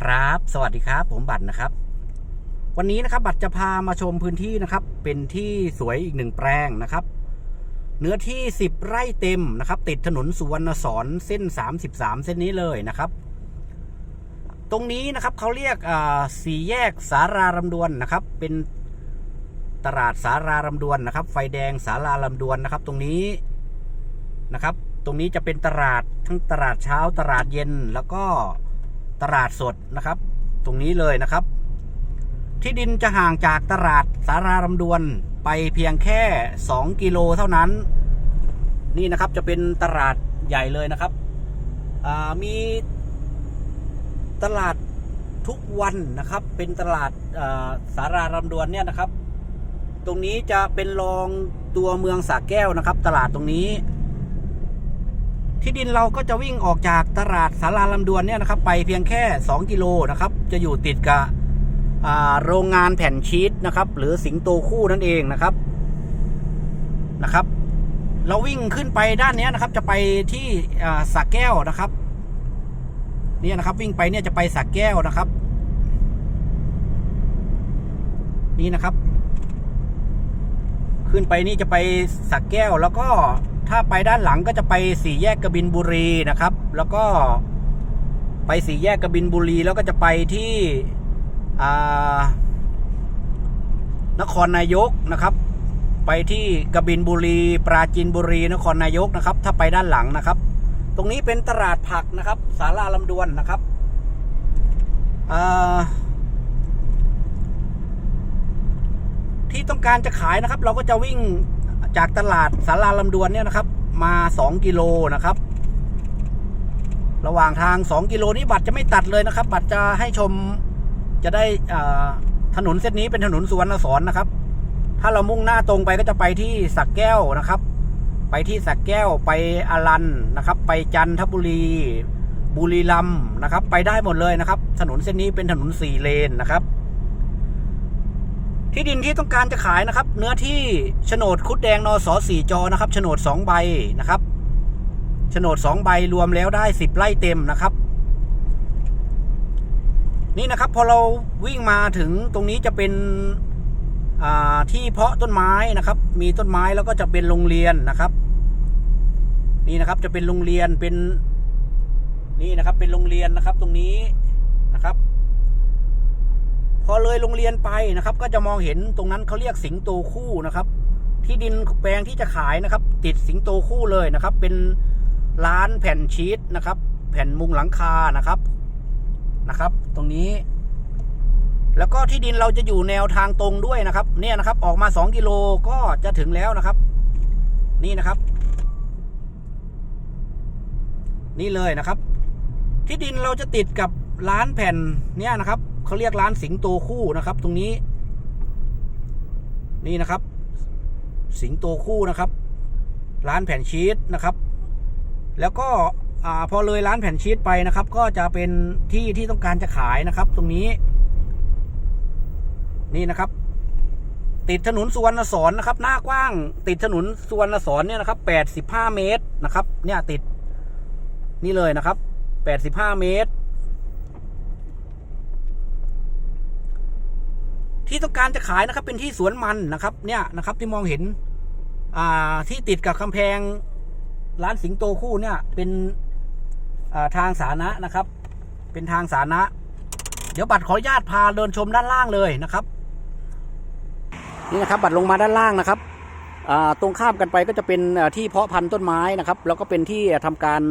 ครับ สวัสดีครับ ผมบัตรนะครับ วันนี้นะครับ บัตรจะพามาชมพื้นที่นะครับ เป็นที่สวยอีกหนึ่งแปลงนะครับ เนื้อที่ 10 ไร่เต็มนะครับ ติดถนนสุวรรณสอนเส้น 33 เส้นนี้เลยนะครับ ตรงนี้นะครับเขาเรียกสี่แยกสารารำดวนนะครับ เป็นตลาดสารารำดวนนะครับ ไฟแดงสารารำดวนนะครับ ตรงนี้นะครับ ตรงนี้จะเป็นตลาดทั้งตลาดเช้าตลาดเย็นแล้วก็ ตลาดสดนะครับ ตรงนี้เลยนะครับ ที่ดินจะห่างจากตลาดสารารำดวนไปเพียงแค่ 2 กิโลเท่านั้น นี่นะครับจะเป็นตลาดใหญ่เลยนะครับมีตลาดทุกวันนะครับ เป็นตลาดาสารารำดวนเนี่ยนะครับ ตรงนี้จะเป็นรองตัวเมืองสระแก้วนะครับ ตลาดตรงนี้ ที่ดินเราก็จะวิ่งออกจากตลาดสาราลำดวนเนี่ยนะครับ ไปเพียงแค่ 2 กิโลนะครับ จะอยู่ติดกับโรงงานแผ่นชีตนะครับ หรือสิงโตคู่นั่นเองนะครับนะครับ เราวิ่งขึ้นไปด้านนี้นะครับ จะไปที่สักแก้วนะครับเนี่ยนะครับ วิ่งไปเนี่ยจะไปสักแก้วนะครับ นี่นะครับ ขึ้นไปนี่จะไปสักแก้วแล้วก็ ถ้าไปด้านหลังก็จะไปสี่แยกกบินบุรีนะครับ แล้วก็ไปสี่แยกกบินบุรีแล้วก็จะไปที่นครนายกนะครับ ไปที่กบินบุรี ปราจีนบุรี นครนายกนะครับ ถ้าไปด้านหลังนะครับ ตรงนี้เป็นตลาดผักนะครับ สาราลำดวนนะครับที่ต้องการจะขายนะครับ เราก็จะวิ่ง จากตลาดสาราลำดวนเนี่ยนะครับ มา 2 กิโลนะครับ ระหว่างทาง 2 กิโลนี้บัตรจะไม่ตัดเลยนะครับ บัตรจะให้ชมจะได้ถนนเส้นนี้เป็นถนนสุวรรณสอนนะครับ ถ้าเรามุ่งหน้าตรงไปก็จะไปที่สักแก้วนะครับ ไปที่สักแก้วไปอารันนะครับ ไปจันทบุรี บุรีรัมนะครับ ไปได้หมดเลยนะครับ ถนนเส้นนี้เป็นถนนสี่เลนนะครับ ที่ดินที่ต้องการจะขายนะครับ เนื้อที่โฉนดคุดแดงนอสอสี่จอนะครับโฉนดสองใบนะครับโฉนดสองใบรวมแล้วได้สิบไร่เต็มนะครับ นี่นะครับพอเราวิ่งมาถึงตรงนี้จะเป็นที่เพาะต้นไม้นะครับ มีต้นไม้แล้วก็จะเป็นโรงเรียนนะครับ นี่นะครับจะเป็นโรงเรียนเป็นนี่นะครับเป็นโรงเรียนนะครับ ตรงนี้ อเลยโรงเรียนไปนะครับ ก็จะมองเห็นตรงนั้นเขาเรียกสิงโตคู่นะครับ ที่ดินแปลงที่จะขายนะครับ ติดสิงโตคู่เลยนะครับ เป็นร้านแผ่นชีตนะครับ แผ่นมุงหลังคานะครับนะครับ ตรงนี้ แล้วก็ที่ดินเราจะอยู่แนวทางตรงด้วยนะครับ เนี่ยนะครับ ออกมา 2 กิโลก็จะถึงแล้วนะครับ นี่นะครับ นี่เลยนะครับ ที่ดินเราจะติดกับร้านแผ่นเนี่ยนะครับ เขาเรียกร้านสิงโตคู่นะครับ ตรงนี้ นี่นะครับ สิงโตคู่นะครับ ร้านแผ่นชีสนะครับ แล้วก็อพอเลยร้านแผ่นชีสไปนะครับ ก็จะเป็นที่ที่ต้องการจะขายนะครับ ตรงนี้ นี่นะครับ ติดถนนสุวรรณสอนนะครับ หน้ากว้าง ติดถนนสุวรรณสอนเนี่ยนะครับแปดสิบห้าเมตรนะครับ เนี่ยติด นี่เลยนะครับแปดสิบห้าเมตร ที่ต้องการจะขายนะครับเป็นที่สวนมันนะครับ เนี่ยนะครับที่มองเห็น อ่าที่ติดกับกำแพงร้านสิงโตคู่เนี่ย เป็นอ่าทางสาธารณะนะครับ เป็นทางสาธารณะ เดี๋ยวบัตรขออนุญาตพาเดินชมด้านล่างเลยนะครับ นี่นะครับ บัตรลงมาด้านล่างนะครับอ่าตรงข้ามกันไปก็จะเป็นที่เพาะพันธุ์ต้นไม้นะครับ แล้วก็เป็นที่ทำการ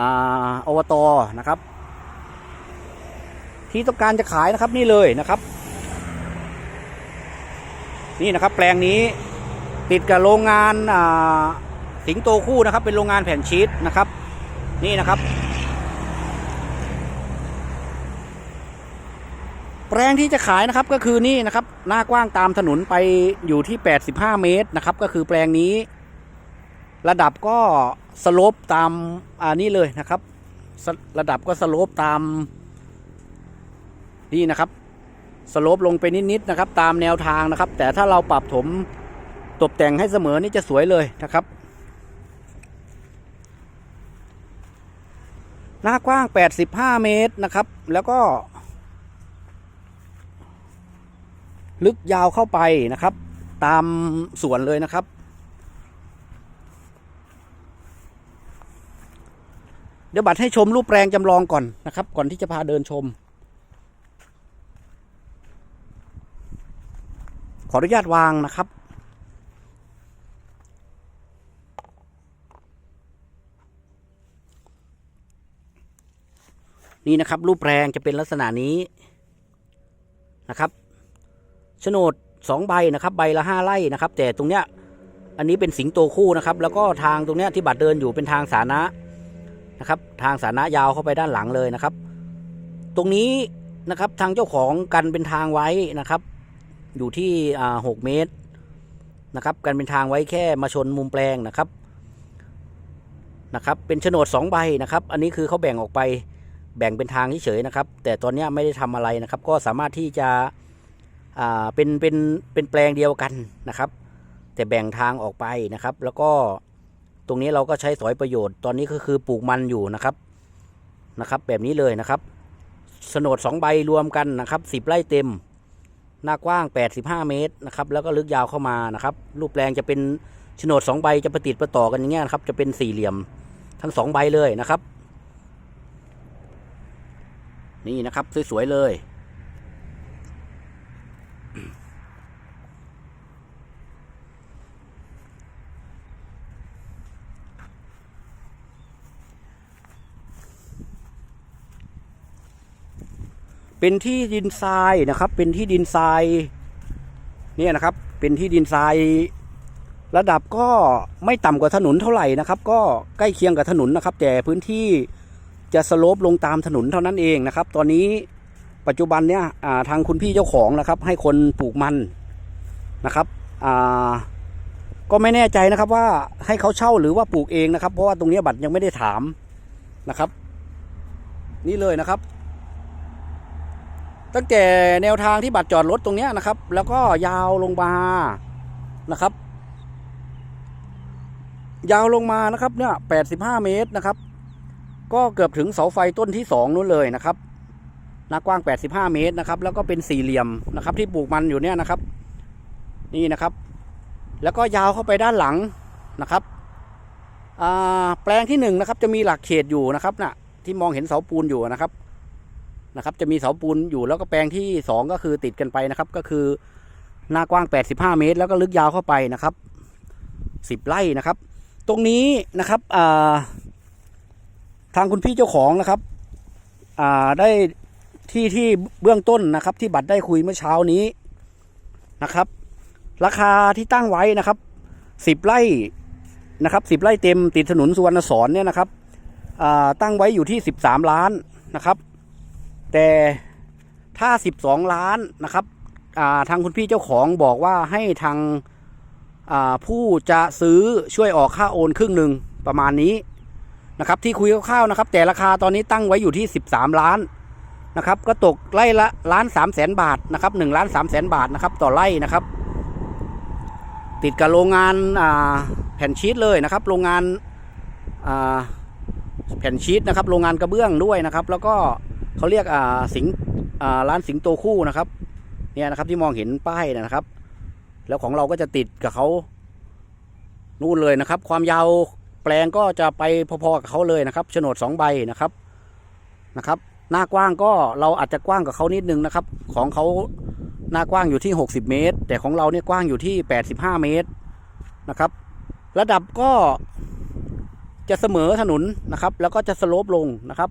อ่าอบตนะครับ ที่ต้องการจะขายนะครับนี่เลยนะครับ นี่นะครับแปลงนี้ติดกับโรงงานสิงโตคู่นะครับ เป็นโรงงานแผ่นชีสนะครับ นี่นะครับ แปลงที่จะขายนะครับก็คือนี่นะครับ หน้ากว้างตามถนนไปอยู่ที่ 85 เมตรนะครับ ก็คือแปลงนี้ ระดับก็สโลปตามอ่านี่เลยนะครับ ระดับก็สโลปตามนี่นะครับ สโลปลงไปนิดๆนะครับ ตามแนวทางนะครับ แต่ถ้าเราปรับถมตกแต่งให้เสมอนี่จะสวยเลยนะครับ หน้ากว้าง 85 เมตรนะครับ แล้วก็ ลึกยาวเข้าไปนะครับ ตามสวนเลยนะครับ เดี๋ยวบัตรให้ชมรูปแปลงจำลองก่อนนะครับ ก่อนที่จะพาเดินชม ขออนุญาตวางนะครับ นี่นะครับรูปแปลงจะเป็นลักษณะนี้นะครับโฉนดสองใบนะครับ ใบละห้าไร่นะครับ แต่ตรงเนี้ยอันนี้เป็นสิงโตคู่นะครับ แล้วก็ทางตรงเนี้ยที่บัตรเดินอยู่เป็นทางสาธารณะนะครับ ทางสาธารณะยาวเข้าไปด้านหลังเลยนะครับ ตรงนี้นะครับทางเจ้าของกันเป็นทางไว้นะครับ อยู่ที่อ่าหกเมตรนะครับกันเป็นทางไว้แค่มาชนมุมแปลงนะครับนะครับ เป็นโฉนดสองใบนะครับ อันนี้คือเขาแบ่งออกไปแบ่งเป็นทางเฉยๆนะครับ แต่ตอนนี้ไม่ได้ทำอะไรนะครับ ก็สามารถที่จะอ่าเป็นเป็นเป็นแปลงเดียวกันนะครับ แต่แบ่งทางออกไปนะครับ แล้วก็ตรงนี้เราก็ใช้สอยประโยชน์ตอนนี้ก็คือปลูกมันอยู่นะครับนะครับ แบบนี้เลยนะครับโฉนดสองใบรวมกันนะครับสิบไร่เต็ม หน้ากว้าง 85 เมตรนะครับ แล้วก็ลึกยาวเข้ามานะครับ รูปแปลงจะเป็นโฉนดสองใบจะประติดประต่อกันอย่างเงี้ยครับ จะเป็นสี่เหลี่ยมทั้งสองใบเลยนะครับ นี่นะครับ สวยๆเลย เป็นที่ดินทรายนะครับ เป็นที่ดินทรายเนี่ยนะครับ เป็นที่ดินทราย ระดับก็ไม่ต่ำกว่าถนนเท่าไหร่นะครับ ก็ใกล้เคียงกับถนนนะครับ แต่พื้นที่จะสโลปลงตามถนนเท่านั้นเองนะครับ ตอนนี้ปัจจุบันเนี่ยทางคุณพี่เจ้าของนะครับ ให้คนปลูกมันนะครับก็ไม่แน่ใจนะครับว่าให้เขาเช่าหรือว่าปลูกเองนะครับ เพราะว่าตรงนี้บัตรยังไม่ได้ถามนะครับ นี่เลยนะครับ ตั้งแต่แนวทางที่บัตรจอดรถตรงนี้นะครับ แล้วก็ยาวลงมานะครับ ยาวลงมานะครับเนี่ย85เมตรนะครับ ก็เกือบถึงเสาไฟต้นที่สองนู้นเลยนะครับหน้ากว้าง 85 เมตรนะครับ แล้วก็เป็นสี่เหลี่ยมนะครับ ที่ปลูกมันอยู่เนี่ยนะครับ นี่นะครับ แล้วก็ยาวเข้าไปด้านหลังนะครับแปลงที่หนึ่งนะครับจะมีหลักเขตอยู่นะครับน่ะที่มองเห็นเสาปูนอยู่นะครับ นะครับ จะมีเสาปูนอยู่แล้วก็แปลงที่ 2 ก็คือติดกันไปนะครับ ก็คือหน้ากว้าง 85 เมตร แล้วก็ลึกยาวเข้าไปนะครับ 10 ไร่นะครับ ตรงนี้นะครับาทางคุณพี่เจ้าของนะครับได้ที่ที่เบื้องต้นนะครับ ที่บัตรได้คุยเมื่อเช้านี้นะครับ ราคาที่ตั้งไว้นะครับ10ไร่นะครับ10ไร่เต็มติดถนนสุวรรณสอนเนี่ยนะครับตั้งไว้อยู่ที่13ล้านนะครับ แต่ถ้า 12 ล้านนะครับาทางคุณพี่เจ้าของบอกว่าให้ทางาผู้จะซื้อช่วยออกค่าโอนครึ่งหนึ่งประมาณนี้นะครับที่คุยคร่าวๆนะครับ แต่ราคาตอนนี้ตั้งไว้อยู่ที่ 13 ล้านนะครับก็ตกไร่ละล้านสามแสนบาทนะครับหนึ่งล้านสามแสนบาทนะครับต่อไร่นะครับ ติดกับโรงงานาแผ่นชีตเลยนะครับ โรงงานาแผ่นชีตนะครับ โรงงานกระเบื้องด้วยนะครับ แล้วก็ เขาเรียกอ่าสิงอ่าร้านสิงโตคู่นะครับ เนี่ยนะครับที่มองเห็นป้ายนะครับ แล้วของเราก็จะติดกับเขานู่นเลยนะครับ ความยาวแปลงก็จะไปพอๆกับเขาเลยนะครับโฉนดสองใบนะครับนะครับ หน้ากว้างก็เราอาจจะกว้างกับเขานิดนึงนะครับ ของเขาหน้ากว้างอยู่ที่ 60 เมตร แต่ของเราเนี่ยกว้างอยู่ที่ 85 เมตรนะครับ ระดับก็จะเสมอถนนนะครับ แล้วก็จะสโลปลงนะครับ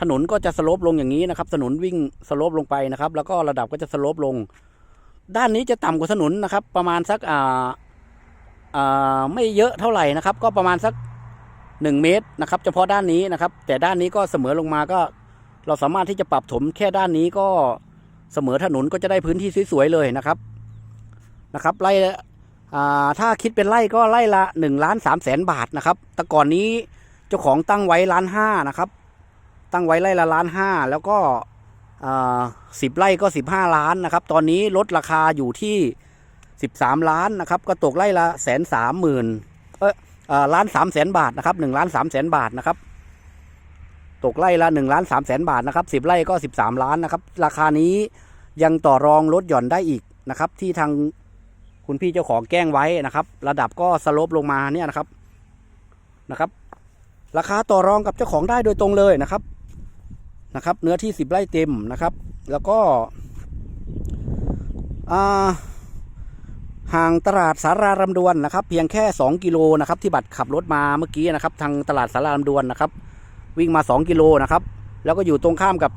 ถนนก็จะสโลปลงอย่างนี้นะครับถนนวิ่งสโลปลงไปนะครับ แล้วก็ระดับก็จะสโลปลง ด้านนี้จะต่ำกว่าถนนนะครับ ประมาณสักอ่าอ่าไม่เยอะเท่าไหร่นะครับ ก็ประมาณสักหนึ่งเมตรนะครับ เฉพาะด้านนี้นะครับ แต่ด้านนี้ก็เสมอลงมาก็ เราสามารถที่จะปรับถมแค่ด้านนี้ก็เสมอถนนก็จะได้พื้นที่สวยๆเลยนะครับนะครับไล่ถ้าคิดเป็นไร่ก็ไร่ละหนึ่งล้านสามแสนบาทนะครับ แต่ก่อนนี้เจ้าของตั้งไว้ล้านห้านะครับ ตั้งไว้ไร่ละล้านห้าแล้วก็สิบไร่ก็สิบห้าล้านนะครับ ตอนนี้ลดราคาอยู่ที่สิบสามล้านนะครับ ก็ตกไร่ละแสนสามหมื่นเออล้านสามแสนบาทนะครับหนึ่งล้านสามแสนบาทนะครับ ตกไร่ละ1ล้าน3แสนบาทนะครับ10ไร่ก็13ล้านนะครับ ราคานี้ยังต่อรองลดหย่อนได้อีกนะครับ ที่ทางคุณพี่เจ้าของแกล้งไว้นะครับ ระดับก็สโลปลงมาเนี่ยนะครับนะครับ ราคาต่อรองกับเจ้าของได้โดยตรงเลยนะครับ นะครับ เนื้อที่10ไร่เต็มนะครับ แล้วก็ห่างตลาดสารารำดวนนะครับ เพียงแค่ 2 กิโลนะครับ ที่บัตรขับรถมาเมื่อกี้นะครับ ทางตลาดสารารำดวนนะครับ วิ่งมา 2 กิโลนะครับ แล้วก็อยู่ตรงข้ามกับ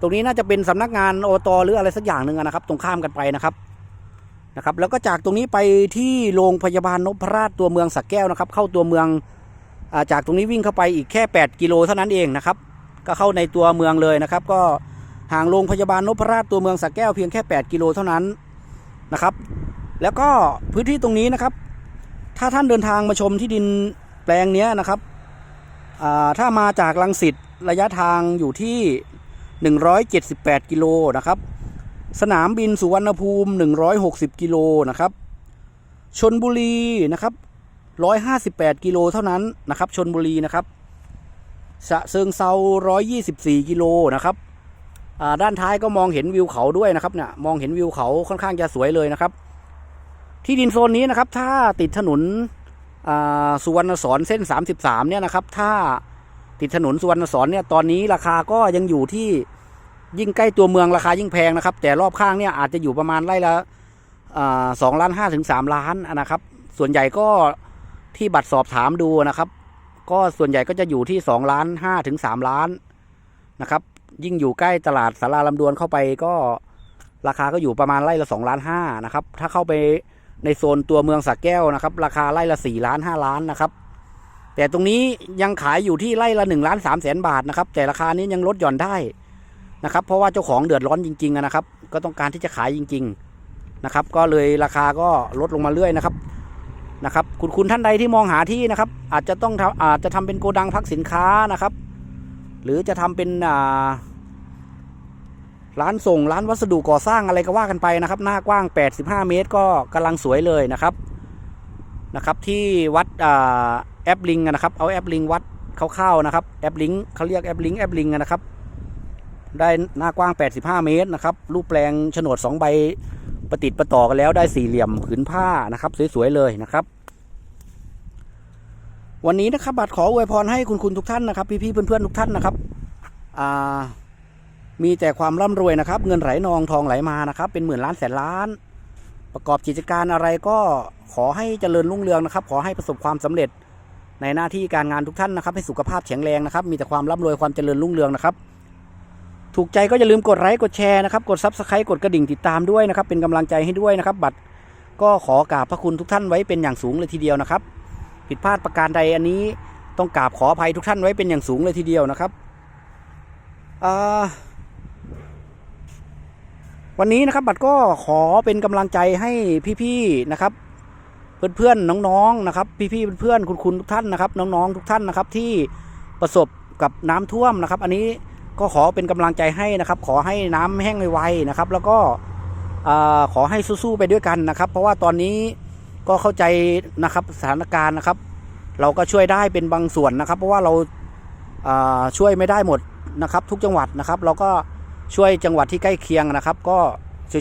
ตรงนี้น่าจะเป็นสำนักงานโอตหรืออะไรสักอย่างหนึ่งนะครับ ตรงข้ามกันไปนะครับนะครับ แล้วก็จากตรงนี้ไปที่โรงพยาบาลนพราชตัวเมืองสักแก้วนะครับ เข้าตัวเมืองอาจากตรงนี้วิ่งเข้าไปอีกแค่ 8 กิโลเท่านั้นเองนะครับ ก็เข้าในตัวเมืองเลยนะครับ ก็ห่างโรงพยาบาลนพราชตัวเมืองสักแก้วเพียงแค่ 8 กิโลเท่านั้นนะครับ แล้วก็พื้นที่ตรงนี้นะครับ ถ้าท่านเดินทางมาชมที่ดินแปลงนี้นะครับถ้ามาจากลังสิตระยะทางอยู่ที่ 178 กิโลนะครับ สนามบินสุวรรณภูมิ 160 กิโลนะครับชนบุรีนะครับ 158 กิโลเท่านั้นนะครับชนบุรีนะครับ สะเซิงเซา124 กิโลนะครับด้านท้ายก็มองเห็นวิวเขาด้วยนะครับเนี่ยมองเห็นวิวเขาค่อนข้างจะสวยเลยนะครับ ที่ดินโซนนี้นะครับ ถ้าติดถนนสุวรรณสอนเส้น 33 เนี่ยนะครับ ถ้าติดถนนสุวรรณสอนเนี่ยตอนนี้ราคาก็ยังอยู่ที่ยิ่งใกล้ตัวเมืองราคายิ่งแพงนะครับ แต่รอบข้างเนี่ยอาจจะอยู่ประมาณไร่ละสองล้านห้าถึงสามล้านนะครับ ส่วนใหญ่ก็ที่บัตรสอบถามดูนะครับ ก็ส่วนใหญ่ก็จะอยู่ที่สองล้านห้าถึงสามล้านนะครับ ยิ่งอยู่ใกล้ตลาดสาราลำดวนเข้าไปก็ราคาก็อยู่ประมาณไร่ละสองล้านห้านะครับ ถ้าเข้าไปในโซนตัวเมืองสักแก้วนะครับ ราคาไร่ละสี่ล้านห้าล้านนะครับ แต่ตรงนี้ยังขายอยู่ที่ไร่ละหนึ่งล้านสามแสนบาทนะครับ แต่ราคานี้ยังลดหย่อนได้นะครับ เพราะว่าเจ้าของเดือดร้อนจริงๆนะครับ ก็ต้องการที่จะขายจริง ๆนะครับ ก็เลยราคาก็ลดลงมาเรื่อยนะครับ นะครับคุณคุณท่านใดที่มองหาที่นะครับ อาจจะต้องทำอาจจะทำเป็นโกดังพักสินค้านะครับ หรือจะทำเป็นร้านส่งร้านวัสดุก่อสร้างอะไรก็ว่ากันไปนะครับ หน้ากว้าง 85 เมตร ก็กำลังสวยเลยนะครับนะครับ ที่วัดอแอปลิงนะครับเอาแอปลิงวัดคร่าวๆนะครับแอปลิงเขาเรียกแอปลิงแอปลิงนะครับ ได้หน้ากว้าง 85 เมตรนะครับรูปแปลงโฉนด 2 ใบ ประติดประต่อกันแล้วได้สี่เหลี่ยมผืนผ้านะครับ สวยๆเลยนะครับ วันนี้นะครับบัตรขออวยพรให้คุณคุณทุกท่านนะครับ พี่ๆเพื่อนๆทุกท่านนะครับอ่ามีแต่ความร่ำรวยนะครับ เงินไหลนองทองไหลมานะครับ เป็นหมื่นล้านแสนล้าน ประกอบกิจการอะไรก็ขอให้เจริญรุ่งเรืองนะครับ ขอให้ประสบความสำเร็จในหน้าที่การงานทุกท่านนะครับ ให้สุขภาพแข็งแรงนะครับ มีแต่ความร่ำรวยความเจริญรุ่งเรืองนะครับ ถูกใจก็อย่าลืมกดไลค์กดแชร์นะครับ กดซับสไครต์กดกระดิ่งติดตามด้วยนะครับ เป็นกำลังใจให้ด้วยนะครับ บัตรก็ขอกราบพระคุณทุกท่านไว้เป็นอย่างสูงเลยทีเดียวนะครับ ผิดพลาดประการใดอันนี้ต้องกราบขออภัยทุกท่านไว้เป็นอย่างสูงเลยทีเดียวนะครับวันนี้นะครับ บัตรก็ขอเป็นกำลังใจให้พี่ๆนะครับ เพื่อนๆน้องๆนะครับ พี่ๆเพื่อนๆคุณคุณทุกท่านนะครับ น้องๆทุกท่านนะครับ ที่ประสบกับน้ำท่วมนะครับ อันนี้ ก็ขอเป็นกำลังใจให้นะครับ ขอให้น้ำแห้งไวๆนะครับ แล้วก็ขอให้สู้ๆไปด้วยกันนะครับ เพราะว่าตอนนี้ก็เข้าใจนะครับสถานการณ์นะครับ เราก็ช่วยได้เป็นบางส่วนนะครับ เพราะว่าเราช่วยไม่ได้หมดนะครับ ทุกจังหวัดนะครับ เราก็ช่วยจังหวัดที่ใกล้เคียงนะครับ ก็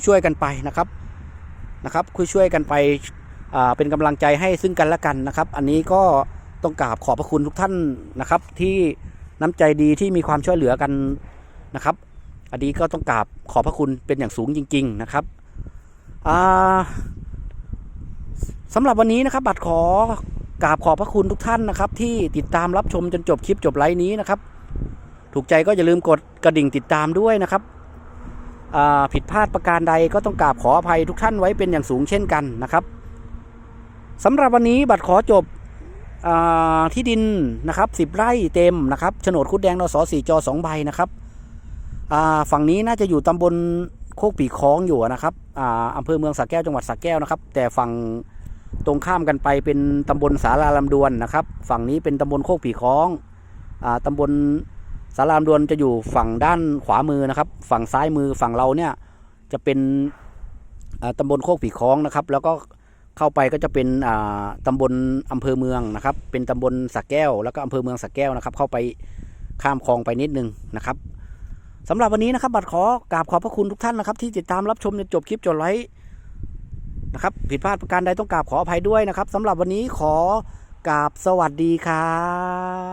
ช่วยๆกันไปนะครับนะครับคุยช่วยกันไปเป็นกำลังใจให้ซึ่งกันและกันนะครับ อันนี้ก็ต้องกราบขอบพระคุณทุกท่านนะครับที่ น้ำใจดีที่มีความช่วยเหลือกันนะครับ อันนี้ก็ต้องกราบขอบพระคุณเป็นอย่างสูงจริง ๆนะครับอ่าสำหรับวันนี้นะครับบัตรขอกราบขอบพระคุณทุกท่านนะครับ ที่ติดตามรับชมจนจบคลิปจบไลฟ์นี้นะครับ ถูกใจก็อย่าลืมกดกระดิ่งติดตามด้วยนะครับผิดพลาดประการใดก็ต้องกราบขออภัยทุกท่านไว้เป็นอย่างสูงเช่นกันนะครับสำหรับวันนี้บัตรขอจบ ที่ดินนะครับสิบไร่เต็มนะครับโฉนดคุดแดงนสสี่จอสองใบนะครับฝั่งนี้น่าจะอยู่ตำบลโคกปีคล้องอยู่นะครับออำเภอเมืองสระแก้วจังหวัดสระแก้วนะครับ แต่ฝั่งตรงข้ามกันไปเป็นตำบลสาราลำดวนนะครับ ฝั่งนี้เป็นตำบลโคกปีคล้องอ่าตำบลสารามดวนจะอยู่ฝั่งด้านขวามือนะครับ ฝั่งซ้ายมือฝั่งเราเนี่ยจะเป็นอ่าตำบลโคกผีคล้องนะครับ แล้วก็ เข้าไปก็จะเป็นอ่าตำบลอำเภอเมืองนะครับ เป็นตำบลสักแก้ว แล้วก็อำเภอเมืองสักแก้วนะครับ เข้าไปข้ามคลองไปนิดนึงนะครับสำหรับวันนี้นะครับ บัตรขอกราบขอบพระคุณทุกท่านนะครับ ที่ติดตามรับชมจนจบคลิปจนไลค์นะครับผิดพลาดประการใดต้องกราบขออภัยด้วยนะครับสำหรับวันนี้ขอกราบสวัสดีครับ